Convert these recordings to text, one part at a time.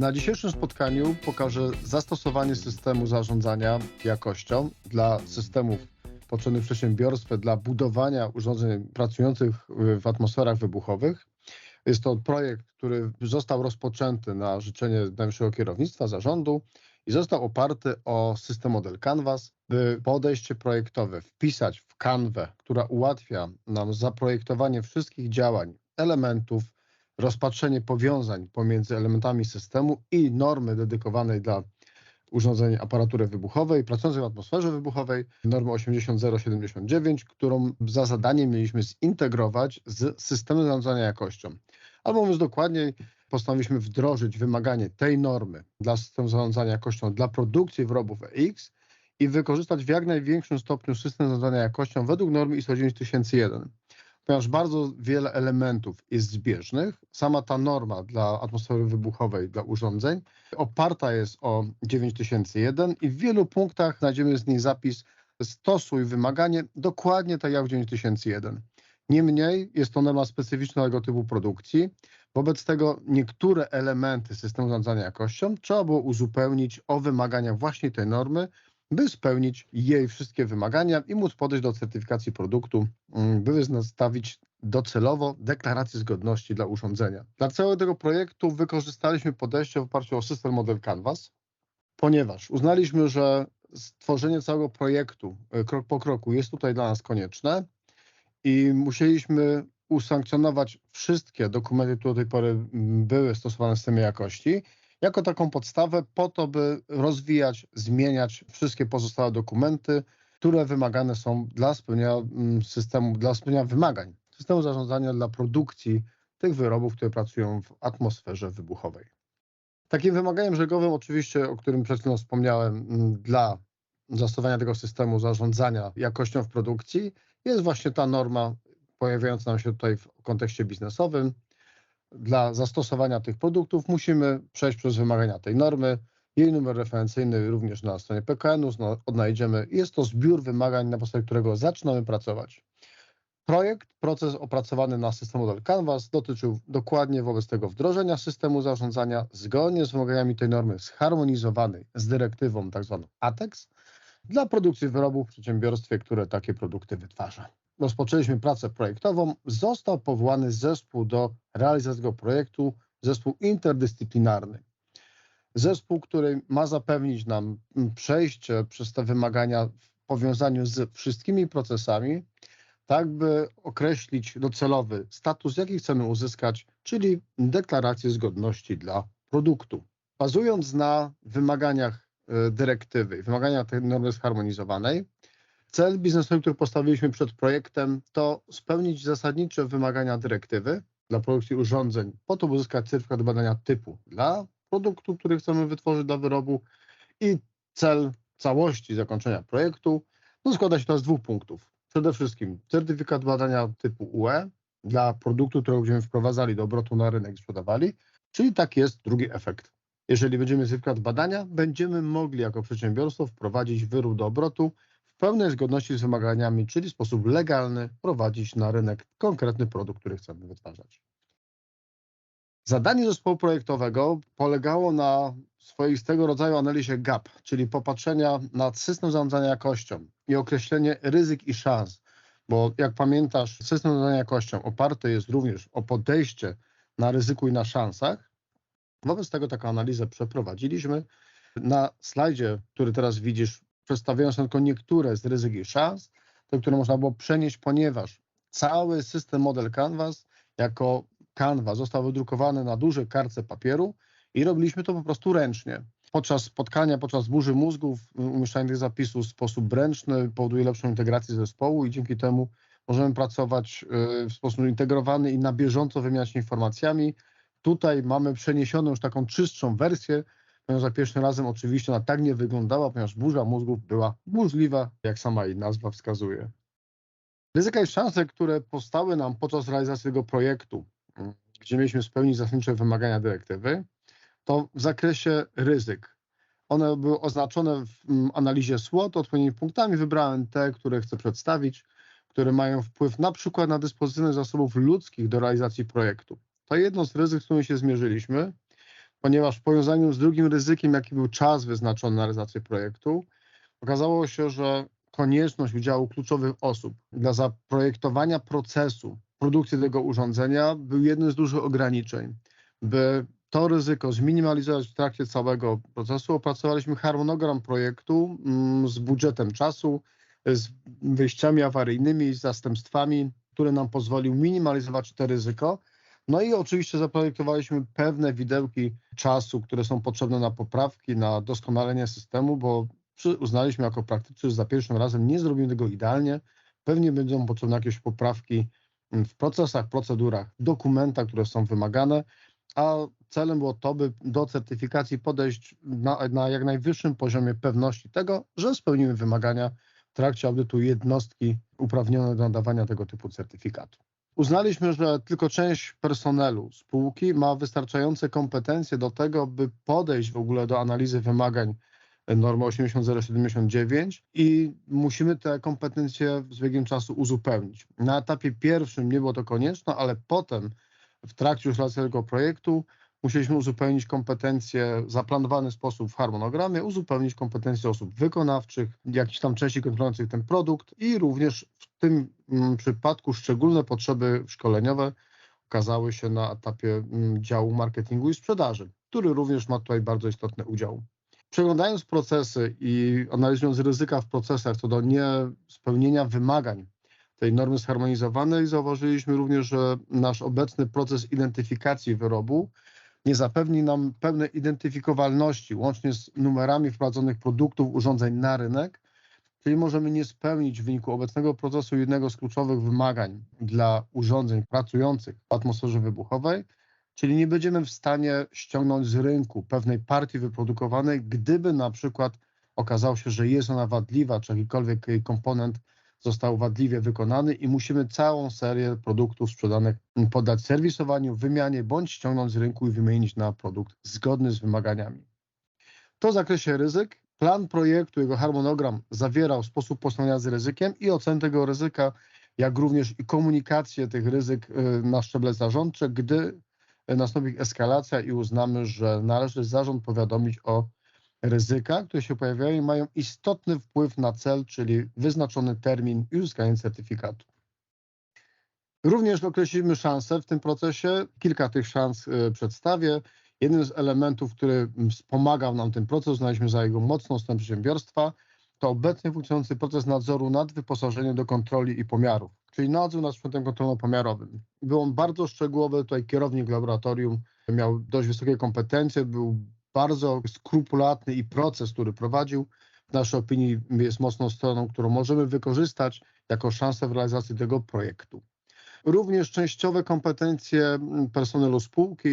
Na dzisiejszym spotkaniu pokażę zastosowanie systemu zarządzania jakością dla systemów potrzebnych w przedsiębiorstwie dla budowania urządzeń pracujących w atmosferach wybuchowych. Jest to projekt, który został rozpoczęty na życzenie najwyższego kierownictwa zarządu i został oparty o system model Canvas, by podejście projektowe wpisać w kanwę, która ułatwia nam zaprojektowanie wszystkich działań, elementów, rozpatrzenie powiązań pomiędzy elementami systemu i normy dedykowanej dla urządzeń aparatury wybuchowej pracującej w atmosferze wybuchowej, normy 80079, którą za zadanie mieliśmy zintegrować z systemem zarządzania jakością. Albo mówiąc dokładniej, postanowiliśmy wdrożyć wymaganie tej normy dla systemu zarządzania jakością dla produkcji wyrobów EX i wykorzystać w jak największym stopniu system zarządzania jakością według normy ISO 9001 ponieważ bardzo wiele elementów jest zbieżnych. Sama ta norma dla atmosfery wybuchowej, dla urządzeń, oparta jest o 9001 i w wielu punktach znajdziemy z niej zapis stosuj wymaganie dokładnie tak jak w 9001. Niemniej jest to norma specyficznego typu produkcji. Wobec tego niektóre elementy systemu zarządzania jakością trzeba było uzupełnić o wymagania właśnie tej normy, by spełnić jej wszystkie wymagania i móc podejść do certyfikacji produktu, mm, by nastawić docelowo deklarację zgodności dla urządzenia. Dla całego tego projektu wykorzystaliśmy podejście w oparciu o system model Canvas, ponieważ uznaliśmy, że stworzenie całego projektu e, krok po kroku jest tutaj dla nas konieczne i musieliśmy usankcjonować wszystkie dokumenty, które do tej pory mm, były stosowane w systemie jakości jako taką podstawę po to, by rozwijać, zmieniać wszystkie pozostałe dokumenty, które wymagane są dla spełnienia mm, systemu, dla spełnienia wymagań systemu zarządzania dla produkcji tych wyrobów, które pracują w atmosferze wybuchowej. Takim wymaganiem brzegowym, oczywiście, o którym przed chwilą wspomniałem, mm, dla zastosowania tego systemu zarządzania jakością w produkcji, jest właśnie ta norma pojawiająca nam się tutaj w kontekście biznesowym, dla zastosowania tych produktów musimy przejść przez wymagania tej normy. Jej numer referencyjny również na stronie PKN-u odnajdziemy. Jest to zbiór wymagań, na podstawie którego zaczynamy pracować. Projekt, proces opracowany na system model Canvas dotyczył dokładnie wobec tego wdrożenia systemu zarządzania zgodnie z wymaganiami tej normy zharmonizowanej z dyrektywą tzw. Tak ATEX dla produkcji wyrobów w przedsiębiorstwie, które takie produkty wytwarza rozpoczęliśmy pracę projektową, został powołany zespół do realizacji tego projektu, zespół interdyscyplinarny. Zespół, który ma zapewnić nam przejście przez te wymagania w powiązaniu z wszystkimi procesami, tak by określić docelowy status, jaki chcemy uzyskać, czyli deklarację zgodności dla produktu. Bazując na wymaganiach e, dyrektywy wymaganiach tej normy zharmonizowanej, Cel biznesowy, który postawiliśmy przed projektem, to spełnić zasadnicze wymagania dyrektywy dla produkcji urządzeń, po to, uzyskać certyfikat badania typu dla produktu, który chcemy wytworzyć dla wyrobu i cel całości zakończenia projektu no składa się to z dwóch punktów. Przede wszystkim certyfikat badania typu UE dla produktu, który będziemy wprowadzali do obrotu na rynek i sprzedawali, czyli tak jest drugi efekt. Jeżeli będziemy certyfikat badania, będziemy mogli jako przedsiębiorstwo wprowadzić wyrób do obrotu pełnej zgodności z wymaganiami, czyli w sposób legalny prowadzić na rynek konkretny produkt, który chcemy wytwarzać. Zadanie zespołu projektowego polegało na swoistego rodzaju analizie GAP, czyli popatrzenia na system zarządzania jakością i określenie ryzyk i szans, bo jak pamiętasz, system zarządzania jakością oparty jest również o podejście na ryzyku i na szansach. Wobec tego taką analizę przeprowadziliśmy. Na slajdzie, który teraz widzisz, przedstawiając tylko niektóre z ryzyk i szans, te, które można było przenieść, ponieważ cały system model Canvas jako Canva został wydrukowany na dużej kartce papieru i robiliśmy to po prostu ręcznie. Podczas spotkania, podczas burzy mózgów, umieszczanie tych zapisów w sposób ręczny powoduje lepszą integrację zespołu i dzięki temu możemy pracować y, w sposób integrowany i na bieżąco wymieniać informacjami. Tutaj mamy przeniesioną już taką czystszą wersję, ponieważ za pierwszym razem oczywiście ona tak nie wyglądała, ponieważ burza mózgów była burzliwa, jak sama jej nazwa wskazuje. Ryzyka i szanse, które powstały nam podczas realizacji tego projektu, mm, gdzie mieliśmy spełnić zasadnicze wymagania dyrektywy, to w zakresie ryzyk. One były oznaczone w mm, analizie SWOT odpowiednimi punktami. Wybrałem te, które chcę przedstawić, które mają wpływ na przykład na dyspozycję zasobów ludzkich do realizacji projektu. To jedno z ryzyk, z którym się zmierzyliśmy, ponieważ w powiązaniu z drugim ryzykiem, jaki był czas wyznaczony na realizację projektu, okazało się, że konieczność udziału kluczowych osób dla zaprojektowania procesu produkcji tego urządzenia był jednym z dużych ograniczeń. By to ryzyko zminimalizować w trakcie całego procesu, opracowaliśmy harmonogram projektu mm, z budżetem czasu, z wyjściami awaryjnymi, z zastępstwami, który nam pozwolił minimalizować to ryzyko. No i oczywiście zaprojektowaliśmy pewne widełki czasu, które są potrzebne na poprawki, na doskonalenie systemu, bo uznaliśmy jako praktycy, że za pierwszym razem nie zrobimy tego idealnie. Pewnie będą potrzebne jakieś poprawki w procesach, procedurach, dokumentach, które są wymagane, a celem było to, by do certyfikacji podejść na, na jak najwyższym poziomie pewności tego, że spełnimy wymagania w trakcie audytu jednostki uprawnione do nadawania tego typu certyfikatu. Uznaliśmy, że tylko część personelu spółki ma wystarczające kompetencje do tego, by podejść w ogóle do analizy wymagań normy 80079 i musimy te kompetencje z biegiem czasu uzupełnić. Na etapie pierwszym nie było to konieczne, ale potem w trakcie już tego projektu musieliśmy uzupełnić kompetencje w zaplanowany sposób w harmonogramie, uzupełnić kompetencje osób wykonawczych, jakichś tam części kontrolujących ten produkt i również w tym mm, przypadku szczególne potrzeby szkoleniowe okazały się na etapie mm, działu marketingu i sprzedaży, który również ma tutaj bardzo istotny udział. Przeglądając procesy i analizując ryzyka w procesach co do niespełnienia wymagań tej normy zharmonizowanej, zauważyliśmy również, że nasz obecny proces identyfikacji wyrobu nie zapewni nam pełnej identyfikowalności, łącznie z numerami wprowadzonych produktów, urządzeń na rynek, czyli możemy nie spełnić w wyniku obecnego procesu jednego z kluczowych wymagań dla urządzeń pracujących w atmosferze wybuchowej, czyli nie będziemy w stanie ściągnąć z rynku pewnej partii wyprodukowanej, gdyby na przykład okazało się, że jest ona wadliwa, czy jakikolwiek jej komponent został wadliwie wykonany i musimy całą serię produktów sprzedanych poddać serwisowaniu, wymianie bądź ściągnąć z rynku i wymienić na produkt zgodny z wymaganiami. To w zakresie ryzyk. Plan projektu, jego harmonogram zawierał sposób postępowania z ryzykiem i ocenę tego ryzyka, jak również i komunikację tych ryzyk y, na szczeble zarządcze, gdy nastąpi eskalacja i uznamy, że należy zarząd powiadomić o ryzyka, które się pojawiają i mają istotny wpływ na cel, czyli wyznaczony termin i uzyskanie certyfikatu. Również określimy szanse w tym procesie. Kilka tych szans y, przedstawię. Jednym z elementów, który wspomagał nam ten proces, uznaliśmy za jego mocną stronę przedsiębiorstwa, to obecnie funkcjonujący proces nadzoru nad wyposażeniem do kontroli i pomiarów, czyli nadzór nad sprzętem kontrolno-pomiarowym. Był on bardzo szczegółowy, tutaj kierownik laboratorium miał dość wysokie kompetencje, był bardzo skrupulatny i proces, który prowadził, w naszej opinii jest mocną stroną, którą możemy wykorzystać jako szansę w realizacji tego projektu. Również częściowe kompetencje personelu spółki,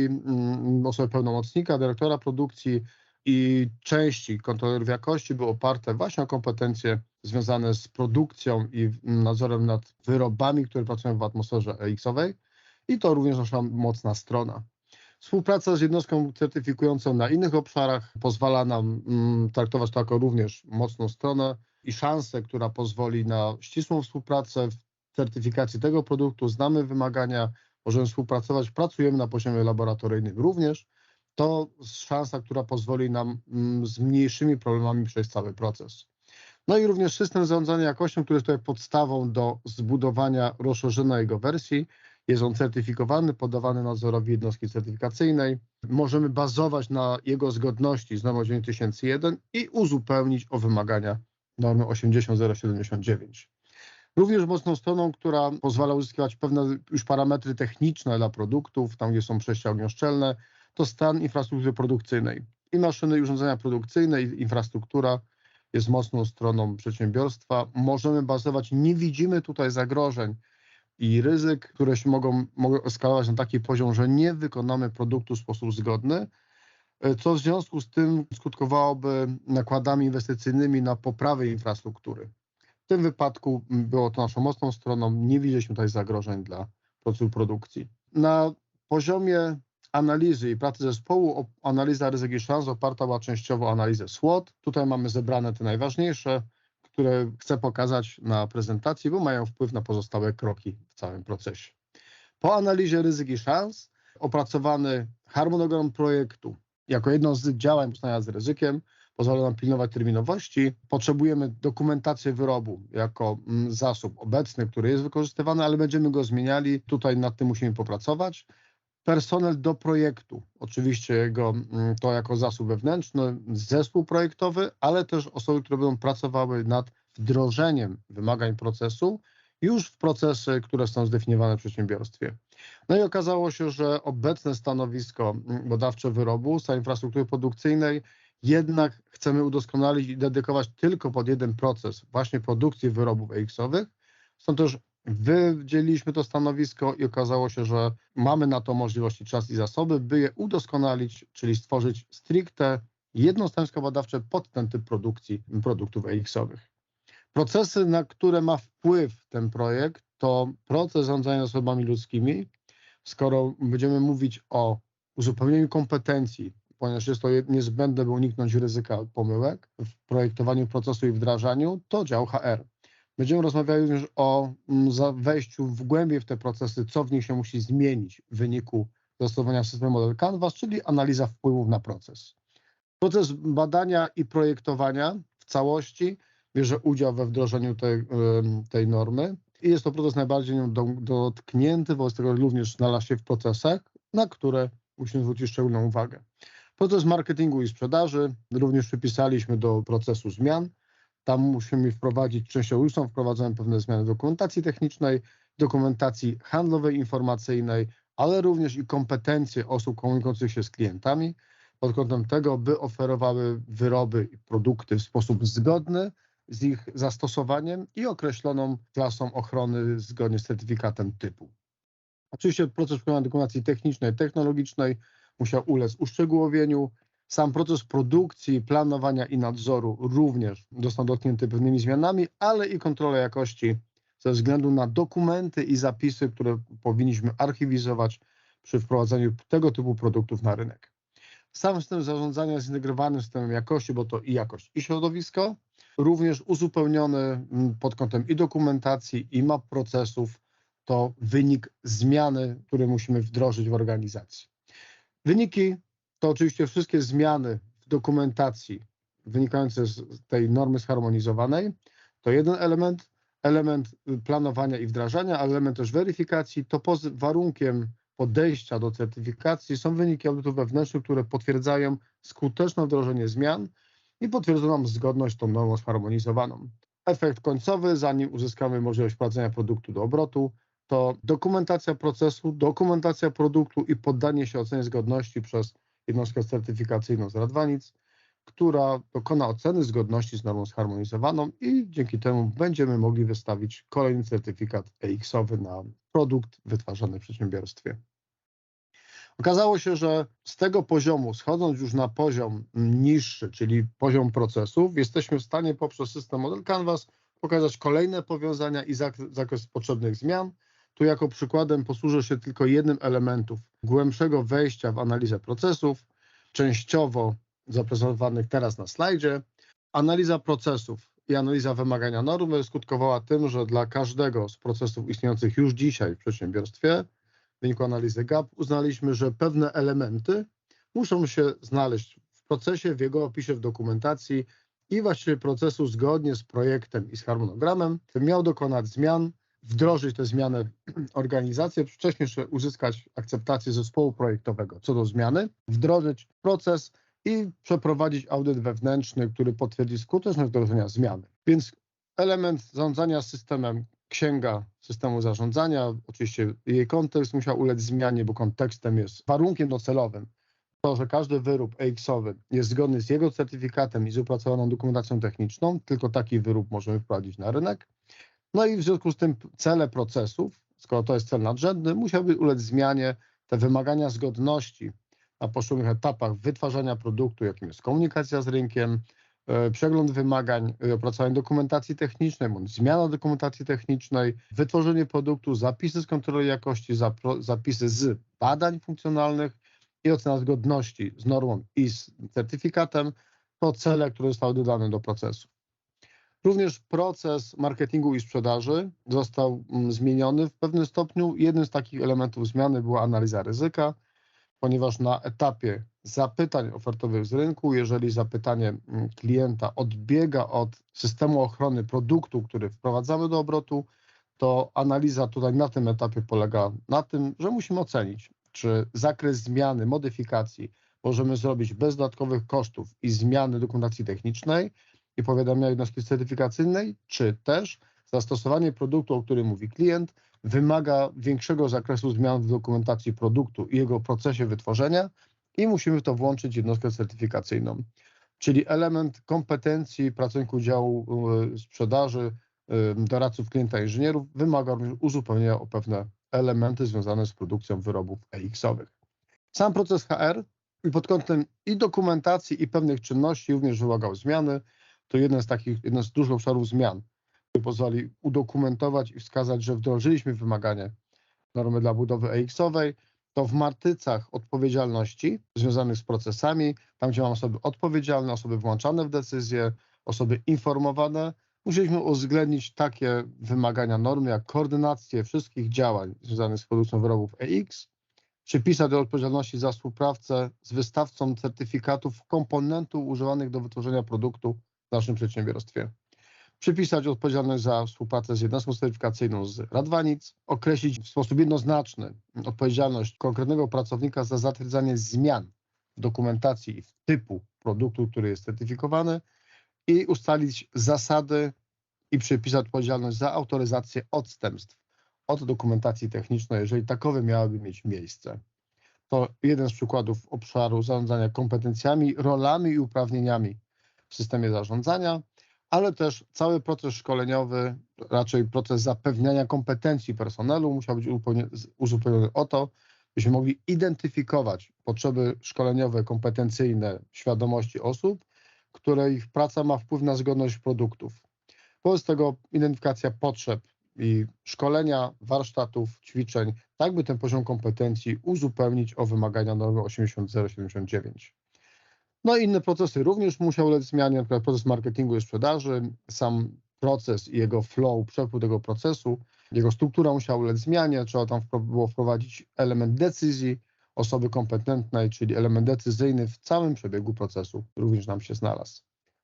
osoby pełnomocnika, dyrektora produkcji i części kontrolerów jakości były oparte właśnie o kompetencje związane z produkcją i nadzorem nad wyrobami, które pracują w atmosferze EX-owej i to również nasza mocna strona. Współpraca z jednostką certyfikującą na innych obszarach pozwala nam mm, traktować to jako również mocną stronę i szansę, która pozwoli na ścisłą współpracę w certyfikacji tego produktu. Znamy wymagania, możemy współpracować, pracujemy na poziomie laboratoryjnym również. To szansa, która pozwoli nam mm, z mniejszymi problemami przejść cały proces. No i również system zarządzania jakością, który jest tutaj podstawą do zbudowania rozszerzonej jego wersji. Jest on certyfikowany, poddawany nadzorowi jednostki certyfikacyjnej. Możemy bazować na jego zgodności z normą 9001 i uzupełnić o wymagania normy 80079. Również mocną stroną, która pozwala uzyskiwać pewne już parametry techniczne dla produktów, tam gdzie są przejścia ognioszczelne, to stan infrastruktury produkcyjnej. I maszyny, i urządzenia produkcyjne, i infrastruktura jest mocną stroną przedsiębiorstwa. Możemy bazować, nie widzimy tutaj zagrożeń i ryzyk, które się mogą, mogą eskalować na taki poziom, że nie wykonamy produktu w sposób zgodny, e, co w związku z tym skutkowałoby nakładami inwestycyjnymi na poprawę infrastruktury. W tym wypadku było to naszą mocną stroną, nie widzieliśmy tutaj zagrożeń dla procesu produkcji. Na poziomie analizy i pracy zespołu analiza ryzyk i szans oparta była częściowo o analizę SWOT. Tutaj mamy zebrane te najważniejsze które chcę pokazać na prezentacji, bo mają wpływ na pozostałe kroki w całym procesie. Po analizie ryzyk i szans opracowany harmonogram projektu jako jedno z działań powstania z ryzykiem pozwala nam pilnować terminowości. Potrzebujemy dokumentację wyrobu jako mm, zasób obecny, który jest wykorzystywany, ale będziemy go zmieniali. Tutaj nad tym musimy popracować. Personel do projektu, oczywiście jego, mm, to jako zasób wewnętrzny, zespół projektowy, ale też osoby, które będą pracowały nad wdrożeniem wymagań procesu już w procesy, które są zdefiniowane w przedsiębiorstwie. No i okazało się, że obecne stanowisko mm, badawcze wyrobu z infrastruktury produkcyjnej jednak chcemy udoskonalić i dedykować tylko pod jeden proces, właśnie produkcji wyrobów EX-owych. Stąd też wydzieliliśmy to stanowisko i okazało się, że mamy na to możliwości, czas i zasoby, by je udoskonalić, czyli stworzyć stricte jedno badawcze pod ten typ produkcji produktów EX-owych. Procesy, na które ma wpływ ten projekt, to proces zarządzania zasobami ludzkimi. Skoro będziemy mówić o uzupełnieniu kompetencji, ponieważ jest to niezbędne, by uniknąć ryzyka pomyłek w projektowaniu procesu i wdrażaniu, to dział HR. Będziemy rozmawiali również o mm, wejściu w głębiej w te procesy, co w nich się musi zmienić w wyniku zastosowania systemu model Canvas, czyli analiza wpływów na proces. Proces badania i projektowania w całości bierze udział we wdrożeniu tej, tej normy i jest to proces najbardziej dotknięty, wobec tego również znalazł się w procesach, na które musimy zwrócić szczególną uwagę. Proces marketingu i sprzedaży również przypisaliśmy do procesu zmian. Tam musimy wprowadzić, częściowo już są wprowadzone pewne zmiany dokumentacji technicznej, dokumentacji handlowej, informacyjnej, ale również i kompetencje osób komunikujących się z klientami pod kątem tego, by oferowały wyroby i produkty w sposób zgodny z ich zastosowaniem i określoną klasą ochrony zgodnie z certyfikatem typu. Oczywiście proces przygotowania dokumentacji technicznej, technologicznej musiał ulec uszczegółowieniu. Sam proces produkcji, planowania i nadzoru również został dotknięty pewnymi zmianami, ale i kontrola jakości ze względu na dokumenty i zapisy, które powinniśmy archiwizować przy wprowadzaniu tego typu produktów na rynek. Sam system zarządzania zintegrowanym systemem jakości, bo to i jakość, i środowisko, również uzupełniony mm, pod kątem i dokumentacji, i map procesów, to wynik zmiany, które musimy wdrożyć w organizacji. Wyniki to oczywiście wszystkie zmiany w dokumentacji wynikające z tej normy zharmonizowanej. To jeden element, element planowania i wdrażania, element też weryfikacji. To poza warunkiem podejścia do certyfikacji są wyniki audytów wewnętrznych, które potwierdzają skuteczne wdrożenie zmian i potwierdzają nam zgodność tą normą zharmonizowaną. Efekt końcowy, zanim uzyskamy możliwość wprowadzenia produktu do obrotu, to dokumentacja procesu, dokumentacja produktu i poddanie się ocenie zgodności przez jednostkę certyfikacyjną z Radwanic, która dokona oceny zgodności z normą zharmonizowaną i dzięki temu będziemy mogli wystawić kolejny certyfikat EX-owy na produkt wytwarzany w przedsiębiorstwie. Okazało się, że z tego poziomu, schodząc już na poziom niższy, czyli poziom procesów, jesteśmy w stanie poprzez system Model Canvas pokazać kolejne powiązania i zakres potrzebnych zmian, tu jako przykładem posłużę się tylko jednym elementów głębszego wejścia w analizę procesów, częściowo zaprezentowanych teraz na slajdzie. Analiza procesów i analiza wymagania normy skutkowała tym, że dla każdego z procesów istniejących już dzisiaj w przedsiębiorstwie, w wyniku analizy GAP, uznaliśmy, że pewne elementy muszą się znaleźć w procesie, w jego opisie, w dokumentacji i właściwie procesu zgodnie z projektem i z harmonogramem, miał dokonać zmian wdrożyć te zmiany organizację, wcześniej uzyskać akceptację zespołu projektowego co do zmiany, wdrożyć proces i przeprowadzić audyt wewnętrzny, który potwierdzi skuteczność wdrożenia zmiany. Więc element zarządzania systemem księga systemu zarządzania, oczywiście jej kontekst musiał ulec zmianie, bo kontekstem jest warunkiem docelowym to, że każdy wyrób EX-owy jest zgodny z jego certyfikatem i z opracowaną dokumentacją techniczną, tylko taki wyrób możemy wprowadzić na rynek. No i w związku z tym cele procesów, skoro to jest cel nadrzędny, musiały ulec zmianie. Te wymagania zgodności na poszczególnych etapach wytwarzania produktu, jakim jest komunikacja z rynkiem, e, przegląd wymagań, e, opracowanie dokumentacji technicznej, bądź zmiana dokumentacji technicznej, wytworzenie produktu, zapisy z kontroli jakości, zapisy z badań funkcjonalnych i ocena zgodności z normą i z certyfikatem, to cele, które zostały dodane do procesu. Również proces marketingu i sprzedaży został mm, zmieniony w pewnym stopniu. Jednym z takich elementów zmiany była analiza ryzyka, ponieważ na etapie zapytań ofertowych z rynku. Jeżeli zapytanie mm, klienta odbiega od systemu ochrony produktu, który wprowadzamy do obrotu, to analiza tutaj na tym etapie polega na tym, że musimy ocenić, czy zakres zmiany, modyfikacji możemy zrobić bez dodatkowych kosztów i zmiany dokumentacji technicznej i powiadamia jednostki certyfikacyjnej, czy też zastosowanie produktu, o którym mówi klient, wymaga większego zakresu zmian w dokumentacji produktu i jego procesie wytworzenia i musimy w to włączyć jednostkę certyfikacyjną. Czyli element kompetencji pracowników działu y, sprzedaży, y, doradców klienta inżynierów wymaga również uzupełnienia o pewne elementy związane z produkcją wyrobów EX-owych. Sam proces HR pod kątem i dokumentacji i pewnych czynności również wymagał zmiany. To jeden z takich, jeden z dużych obszarów zmian, który pozwoli udokumentować i wskazać, że wdrożyliśmy wymagania normy dla budowy EX-owej, to w matycach odpowiedzialności związanych z procesami, tam gdzie mamy osoby odpowiedzialne, osoby włączane w decyzje, osoby informowane, musieliśmy uwzględnić takie wymagania normy, jak koordynację wszystkich działań związanych z produkcją wyrobów EX, przypisać do odpowiedzialności za współpracę z wystawcą certyfikatów komponentów używanych do wytworzenia produktu w naszym przedsiębiorstwie. Przypisać odpowiedzialność za współpracę z jednostką certyfikacyjną z Radwanic, określić w sposób jednoznaczny odpowiedzialność konkretnego pracownika za zatwierdzanie zmian w dokumentacji i w typu produktu, który jest certyfikowany i ustalić zasady i przypisać odpowiedzialność za autoryzację odstępstw od dokumentacji technicznej, jeżeli takowe miałyby mieć miejsce. To jeden z przykładów obszaru zarządzania kompetencjami, rolami i uprawnieniami w systemie zarządzania, ale też cały proces szkoleniowy, raczej proces zapewniania kompetencji personelu musiał być uzupełniony o to, byśmy mogli identyfikować potrzeby szkoleniowe, kompetencyjne, świadomości osób, które ich praca ma wpływ na zgodność produktów. Wobec tego identyfikacja potrzeb i szkolenia, warsztatów, ćwiczeń, tak by ten poziom kompetencji uzupełnić o wymagania normy 80079. No i inne procesy również musiał ulec zmianie, np. proces marketingu i sprzedaży, sam proces i jego flow, przepływ tego procesu, jego struktura musiała ulec zmianie, trzeba tam było wprowadzić element decyzji osoby kompetentnej, czyli element decyzyjny w całym przebiegu procesu również nam się znalazł.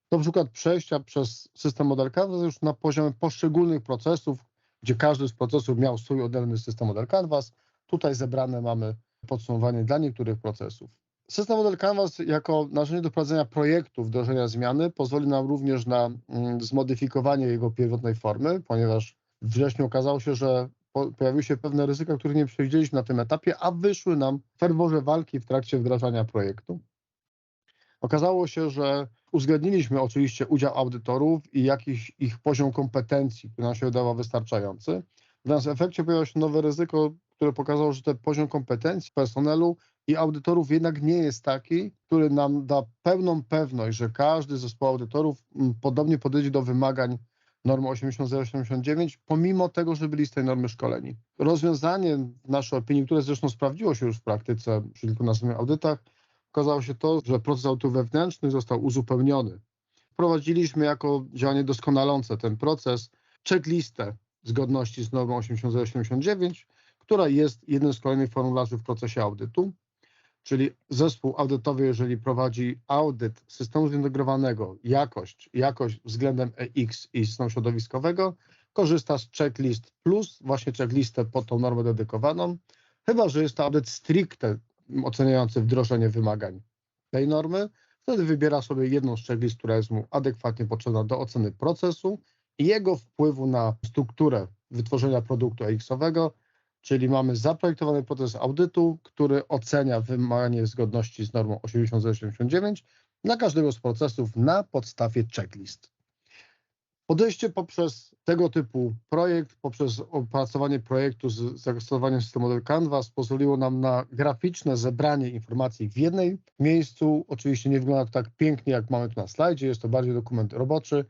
To przykład przejścia przez system model Canvas już na poziomie poszczególnych procesów, gdzie każdy z procesów miał swój odrębny system model Canvas. Tutaj zebrane mamy podsumowanie dla niektórych procesów. System model Canvas jako narzędzie do prowadzenia projektu wdrożenia zmiany pozwoli nam również na mm, zmodyfikowanie jego pierwotnej formy, ponieważ w wrześniu okazało się, że pojawiły się pewne ryzyka, które nie przewidzieliśmy na tym etapie, a wyszły nam w ferworze walki w trakcie wdrażania projektu. Okazało się, że uwzględniliśmy oczywiście udział audytorów i jakiś ich poziom kompetencji, który nam się wydawał wystarczający. Natomiast w efekcie pojawiło się nowe ryzyko, które pokazało, że ten poziom kompetencji personelu i audytorów jednak nie jest taki, który nam da pełną pewność, że każdy z zespołu audytorów mm, podobnie podejdzie do wymagań normy 80079, pomimo tego, że byli z tej normy szkoleni. Rozwiązanie w naszej opinii, które zresztą sprawdziło się już w praktyce przy kilkunastu audytach, okazało się to, że proces audytów wewnętrznych został uzupełniony. Wprowadziliśmy jako działanie doskonalące ten proces checklistę zgodności z normą 80079, która jest jednym z kolejnych formularzy w procesie audytu czyli zespół audytowy, jeżeli prowadzi audyt systemu zintegrowanego, jakość, jakość względem EX i systemu środowiskowego, korzysta z checklist plus, właśnie checklistę pod tą normę dedykowaną, chyba że jest to audyt stricte oceniający wdrożenie wymagań tej normy, wtedy wybiera sobie jedną z checklist, która jest mu adekwatnie potrzebna do oceny procesu i jego wpływu na strukturę wytworzenia produktu EX-owego czyli mamy zaprojektowany proces audytu, który ocenia wymaganie zgodności z normą 80079 dla każdego z procesów na podstawie checklist. Podejście poprzez tego typu projekt, poprzez opracowanie projektu z zastosowaniem systemu model Canvas pozwoliło nam na graficzne zebranie informacji w jednej miejscu. Oczywiście nie wygląda to tak pięknie, jak mamy tu na slajdzie, jest to bardziej dokument roboczy,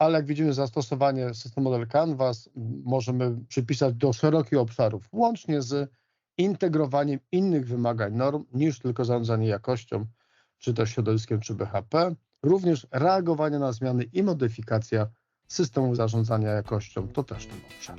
ale jak widzimy zastosowanie systemu model Canvas możemy przypisać do szerokich obszarów, łącznie z integrowaniem innych wymagań norm niż tylko zarządzanie jakością, czy też środowiskiem, czy BHP, również reagowanie na zmiany i modyfikacja systemu zarządzania jakością, to też ten obszar.